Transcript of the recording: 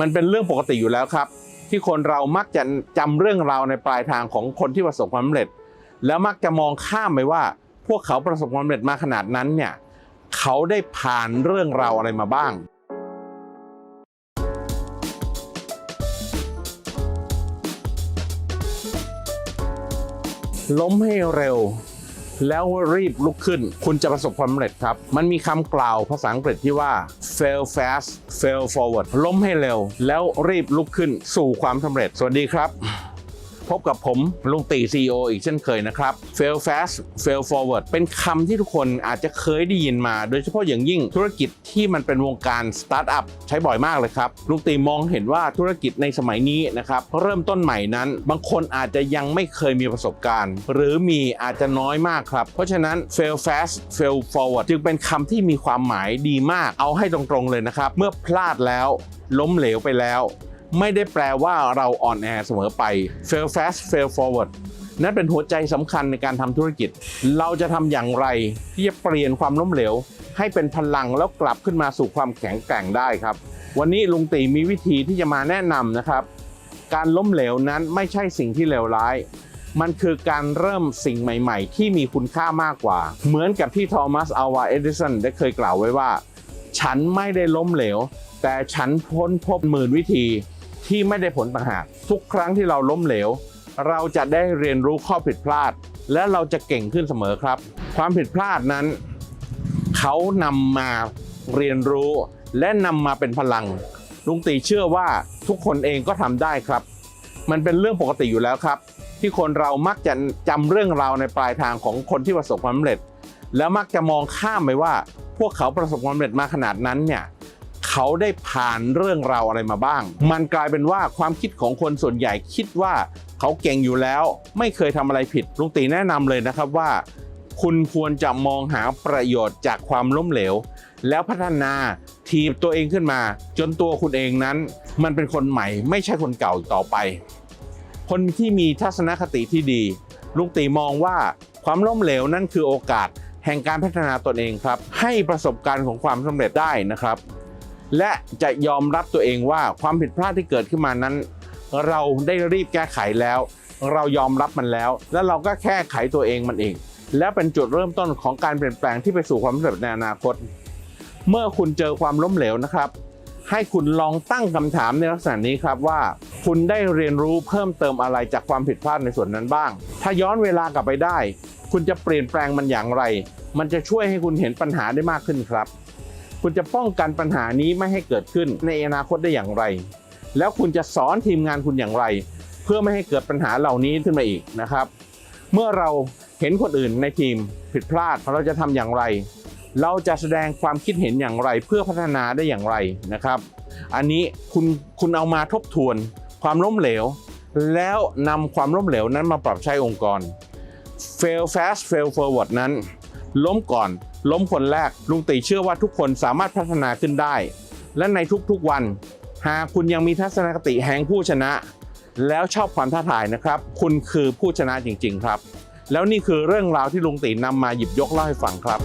มันเป็นเรื่องปกติอยู่แล้วครับ ที่คนเรามักจะจำเรื่องราวในปลายทางของคนที่ประสบความสำเร็จ แล้วมักจะมองข้ามไปว่า พวกเขาประสบความสำเร็จมาขนาดนั้นเนี่ยเขาได้ผ่านเรื่องราวอะไรมาบ้างล้มให้เร็ว แล้วรีบลุกขึ้น คุณจะประสบความสำเร็จครับ มันมีคำกล่าวภาษาอังกฤษที่ว่า fail fast fail forward ล้มให้เร็ว แล้วรีบลุกขึ้นสู่ความสำเร็จ สวัสดีครับ พบกับผมลุงตี CEO อีกเช่นเคยนะครับ fail fast fail forward เป็นคำที่ทุกคนอาจจะเคยได้ยินมา โดยเฉพาะอย่างยิ่งธุรกิจที่มันเป็นวงการสตาร์ทอัพใช้บ่อยมากเลยครับ ลุงตีมองเห็นว่าธุรกิจในสมัยนี้นะครับเริ่มต้นใหม่นั้น บางคนอาจจะยังไม่เคยมีประสบการณ์ หรือมีอาจจะน้อยมากครับ เพราะฉะนั้น fail fast fail forward จึงเป็นคำที่มีความหมายดีมาก เอาให้ตรงๆเลยนะครับ เมื่อพลาดแล้วล้มเหลวไปแล้ว ไม่ได้แปลว่าเราอ่อนแอเสมอไป fail fast fail forward นั่นเป็นหัวใจสำคัญในการทำธุรกิจ เราจะทำอย่างไรที่จะเปลี่ยนความล้มเหลว ให้เป็นพลังแล้วกลับขึ้นมาสู่ความแข็งแกร่งได้ครับ วันนี้ลุงตีมีวิธีที่จะมาแนะนำนะครับ การล้มเหลวนั้นไม่ใช่สิ่งที่เลวร้าย มันคือการเริ่มสิ่งใหม่ ๆ ที่มีคุณค่ามากกว่า เหมือนกับที่โทมัสอัลวาเอดิสันได้เคยกล่าวไว้ว่า ฉันไม่ได้ล้มเหลว แต่ฉันพ้นพบหมื่นวิธี ที่ไม่ได้ผลต่างหากทุกครั้งที่เราล้มเหลว เราจะได้เรียนรู้ข้อผิดพลาด และเราจะเก่งขึ้นเสมอครับ ความผิดพลาดนั้น เขานำมาเรียนรู้และนำมาเป็นพลัง ลุงตีเชื่อว่าทุกคนเองก็ทำได้ครับ มันเป็นเรื่องปกติอยู่แล้วครับ ที่คนเรามักจะจำเรื่องราวในปลายทางของคนที่ประสบความสำเร็จ แล้วมักจะมองข้ามไปว่า พวกเขาประสบความสำเร็จมาขนาดนั้นเนี่ย เขาได้ผ่านเรื่องราวอะไรมาบ้าง มันกลายเป็นว่าความคิดของคนส่วนใหญ่คิดว่าเขาเก่งอยู่แล้ว ไม่เคยทำอะไรผิดลุงตีแนะนำเลยนะครับว่า คุณควรจะมองหาประโยชน์จากความล้มเหลว แล้วพัฒนาทีบตัวเองขึ้นมา จนตัวคุณเองนั้น มันเป็นคนใหม่ ไม่ใช่คนเก่าต่อไป คนที่มีทัศนคติที่ดี ลุงตีมองว่าความล้มเหลวนั่นคือโอกาสแห่งการพัฒนาตนเองครับ ให้ประสบการณ์ของความสำเร็จได้นะครับ และจะยอมรับตัวเองว่าความผิดพลาดที่เกิดขึ้นมานั้น เราได้รีบแก้ไขแล้ว เรายอมรับมันแล้ว แล้วเราก็แค่ไขตัวเองมันเอง และเป็นจุดเริ่มต้นของการเปลี่ยนแปลงที่ไปสู่ความสำเร็จในอนาคต เมื่อคุณเจอความล้มเหลวนะครับ ให้คุณลองตั้งคำถามในลักษณะนี้ครับว่า คุณได้เรียนรู้เพิ่มเติมอะไรจากความผิดพลาดในส่วนนั้นบ้าง ถ้าย้อนเวลากลับไปได้ คุณจะเปลี่ยนแปลงมันอย่างไร มันจะช่วยให้คุณเห็นปัญหาได้มากขึ้นครับ คุณจะป้องกันปัญหานี้ไม่ให้เกิดขึ้นในอนาคตได้อย่างไร แล้วคุณจะสอนทีมงานคุณอย่างไร เพื่อไม่ให้เกิดปัญหาเหล่านี้ขึ้นมาอีกนะครับ เมื่อเราเห็นคนอื่นในทีมผิดพลาดเราจะทำอย่างไร เราจะแสดงความคิดเห็นอย่างไร เพื่อพัฒนาได้อย่างไรนะครับ อันนี้คุณคุณเอามาทบทวนความล้มเหลว แล้วนำความล้มเหลวนั้นมาปรับใช้องค์กร fail fast fail forward นั้น ล้มก่อน ล้มคนแรก ลุงตีเชื่อว่าทุกคนสามารถพัฒนาขึ้นได้ และในทุกๆวัน หากคุณยังมีทัศนคติแห่งผู้ชนะ แล้วชอบความท้าทายนะครับ คุณคือผู้ชนะจริงๆครับ แล้วนี่คือเรื่องราวที่ลุงตีนำมาหยิบยกเล่าให้ฟังครับ